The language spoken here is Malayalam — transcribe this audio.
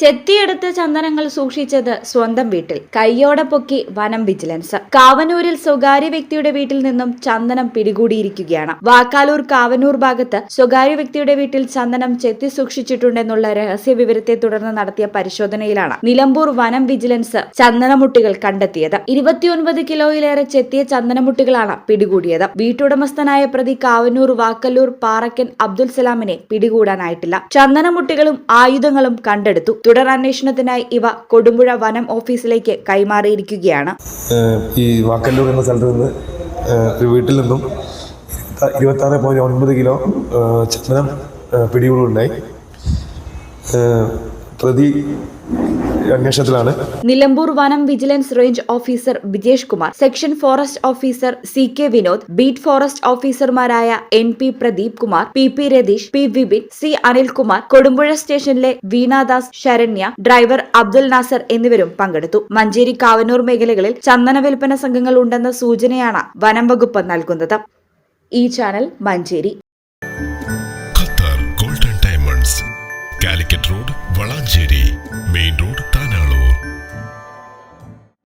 ചെത്തിയെടുത്ത ചന്ദനങ്ങൾ സൂക്ഷിച്ചത് സ്വന്തം വീട്ടിൽ. കയ്യോടെ പൊക്കി വനം വിജിലൻസ്. കാവനൂരിൽ സ്വകാര്യ വ്യക്തിയുടെ വീട്ടിൽ നിന്നും ചന്ദനം പിടികൂടിയിരിക്കുകയാണ്. വാക്കാലൂർ കാവനൂർ ഭാഗത്ത് സ്വകാര്യ വ്യക്തിയുടെ വീട്ടിൽ ചന്ദനം ചെത്തി സൂക്ഷിച്ചിട്ടുണ്ടെന്നുള്ള രഹസ്യ വിവരത്തെ തുടർന്ന് നടത്തിയ പരിശോധനയിലാണ് നിലമ്പൂർ വനം വിജിലൻസ് ചന്ദനമുട്ടികൾ കണ്ടെത്തിയത്. ഇരുപത്തിയൊൻപത് കിലോയിലേറെ ചെത്തിയ ചന്ദനമുട്ടികളാണ് പിടികൂടിയത്. വീട്ടുടമസ്ഥനായ പ്രതി കാവനൂർ വാക്കല്ലൂർ പാറക്കൻ അബ്ദുൽ സലാമിനെ പിടികൂടാനായിട്ടില്ല. ചന്ദനമുട്ടികളും ആയുധങ്ങളും കണ്ടെടുത്തു. തുടർ അന്വേഷണത്തിനായി ഇവ കൊടുമ്പുഴ വനം ഓഫീസിലേക്ക് കൈമാറിയിരിക്കുകയാണ്. ഈ വാക്കല്ലൂർ എന്ന സ്ഥലത്ത് നിന്ന് ഒരു വീട്ടിൽ നിന്നും ഇരുപത്താറ് പോയിന്റ് ഒൻപത് കിലോ ചന്ദനം പിടികൂടുണ്ടായി പ്രതി അന്വേഷണത്തിലാണ്. നിലമ്പൂർ വനം vigilance range officer Vijesh Kumar section forest officer C K Vinod beat forest ഓഫീസർമാരായ N P Pradeep Kumar P P Ratheesh P Vipin C Anilkumar Kodumpuzha സ്റ്റേഷനിലെ വീണാദാസ് ശരണ്യ ഡ്രൈവർ അബ്ദുൽ നാസർ എന്നിവരും പങ്കെടുത്തു. മഞ്ചേരി കാവനൂർ മേഖലകളിൽ ചന്ദന വിൽപ്പന സംഘങ്ങൾ ഉണ്ടെന്ന സൂചനയാണ് വനം വകുപ്പ് നൽകുന്നത്. ഈ channel Manjeri. Road Valanchery main road താനാണ്